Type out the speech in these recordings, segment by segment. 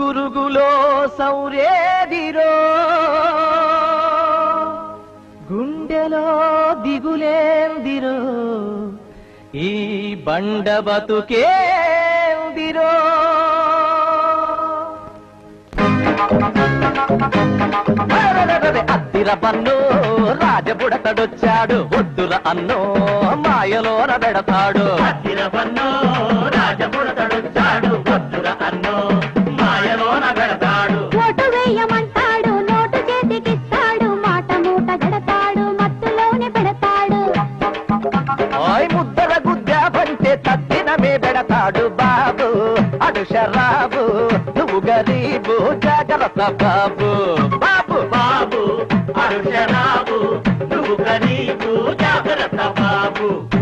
గురుగులో సౌరేదిరో. గుండెలో దిగులేందిరో. ఈ బండ బతుకేందిరో. అద్దిర పన్ను రాజబుడతడొచ్చాడు ఒద్దుర అన్నో మాయలోన పెడతాడు. అద్దిర పన్ను తద్దినమే బాబు అడు షరాబు నువ్వు గరీబు జాగ్రత్త బాబు. బాబు బాబు అడు షరాబు నువ్వు గరీబు జాగ్రత్త బాబు.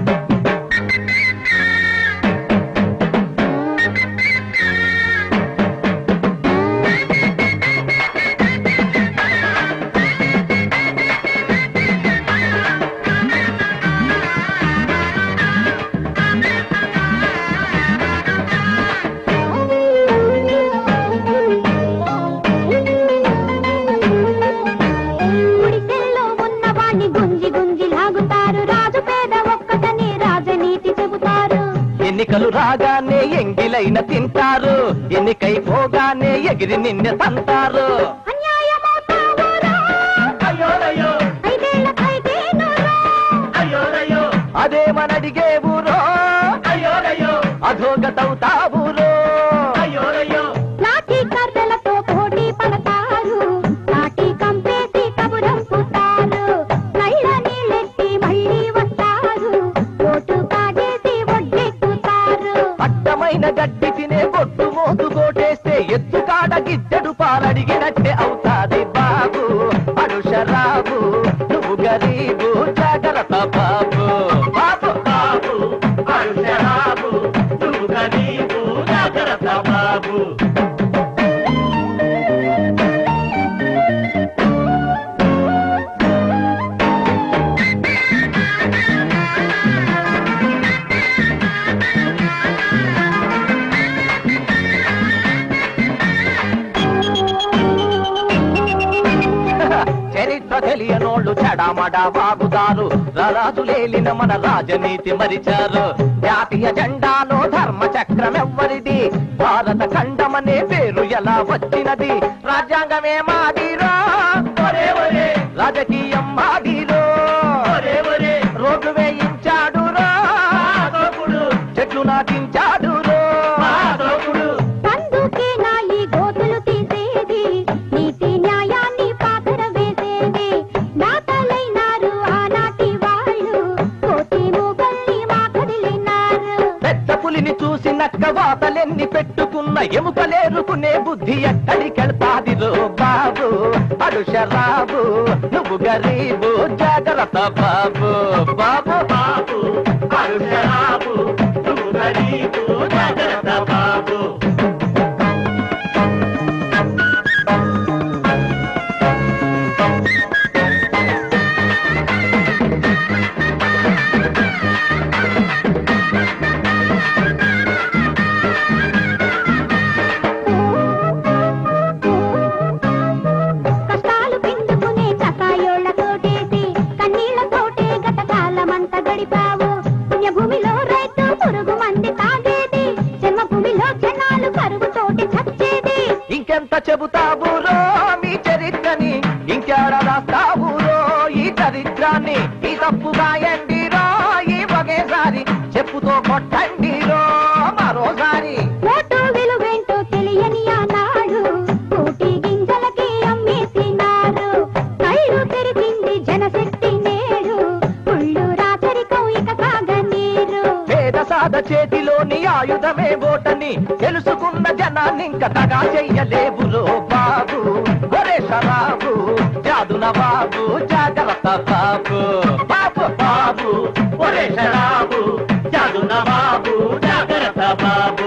ఎన్నికలు రాగానే ఎంగిలైన తింటారు. ఎన్నికైపోగానే ఎగిరి నిన్ను తంటారు. అదే అయ్యోరయ్యో. ఐదేళ్ళకైతేనురా. అయ్యోరయ్యో అదేమనడిగే ఊరో అడ్డమైన గడ్డి తినే బొట్టు మోతు కోటేస్తే ఎత్తుకాడ గిద్దడు పాలడిగినట్టే అవుతాది బాబు. అడు రాబు నువ్వు గరీబు జాగ్రత్త బాబు. బాబు బాబు అరుషరాబు నువ్వు గరీబు జాగ్రత్త బాబు. తెలియనోళ్ళు చెడామడా బాగుతారు రాజు లేలిన మన రాజనీతి మరిచారు. జాతీయ జెండాలో ధర్మ చక్రం ఎవ్వరిది భారత ఖండమనే పేరు ఎలా వచ్చినది? రాజ్యాంగమే మాదిరా? రాజకీయ నక్క వాతలెన్ని పెట్టుకున్న ఎముకలేరుకునే బుద్ధి ఎక్కడికెళ్తాది రో బాబు? అడు షరాబు నువ్వు గరీబు జాగ్రత్త బాబు. బాబు బాబు అరుషరాబు నువ్వు గరీబు జాగ్రత్త ఎంత చెబుతావు రో మీ చరిత్రని? ఇంకేడ రాస్తావు రో ఈ చరిత్రాన్ని? ఈ తప్పుగా ఎండిరో ఈ ఒకేసారి చెప్పుతో కొట్టండి ఆయుధమే ఓటని తెలుసుకున్న జనాన్ని ఇంక తగా చెయ్యలేవురో బాబు ఒరే షరాబు జాదున బాబు జాగ్రత్త బాబు బాబు బాబు. ఒరే షరాబు జాదున బాబు జాగ్రత్త బాబు.